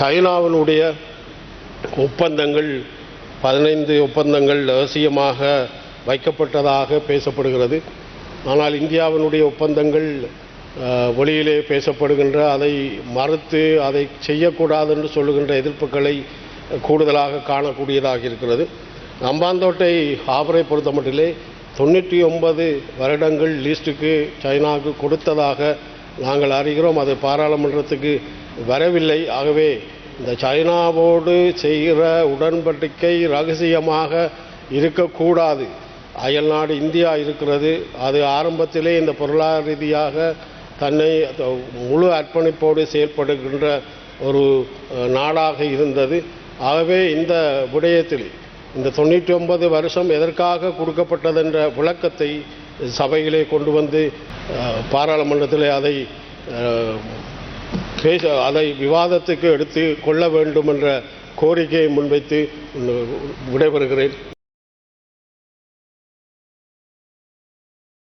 சைனாவினுடைய ஒப்பந்தங்கள் பதினைந்து ஒப்பந்தங்கள் ரகசியமாக வைக்கப்பட்டதாக பேசப்படுகிறது. ஆனால் இந்தியாவினுடைய ஒப்பந்தங்கள் வெளியிலே பேசப்படுகின்ற அதை மறுத்து அதை செய்யக்கூடாது என்று சொல்லுகின்ற எதிர்ப்புகளை கூடுதலாக காணக்கூடியதாக இருக்கிறது. அம்பாந்தோட்டை ஆபரை பொறுத்த மட்டிலே தொண்ணூற்றி ஒன்பது வருடங்கள் லீஸ்ட்டுக்கு சைனாவுக்கு கொடுத்ததாக நாங்கள் அறிகிறோம் அது பாராளுமன்றத்துக்கு வரவில்லை. ஆகவே இந்த சைனாவோடு செய்கிற உடன்படிக்கை ரகசியமாக இருக்கக்கூடாது. அயல்நாடு இந்தியா இருக்கிறது. அது ஆரம்பத்திலே இந்த பொருளாதார ரீதியாக தன்னை முழு அர்ப்பணிப்போடு செயல்படுகின்ற ஒரு நாடாக இருந்தது. ஆகவே இந்த விடயத்தில் இந்த தொண்ணூற்றி ஒன்பது வருஷம் எதற்காக கொடுக்கப்பட்டதென்ற விளக்கத்தை சபையிலே கொண்டு வந்து பாராளுமன்றத்தில் அதை பேச அதை விவாதத்துக்கு எடுத்து கொள்ள வேண்டும் என்ற கோரிக்கையை முன்வைத்து விடைபெறுகிறேன்.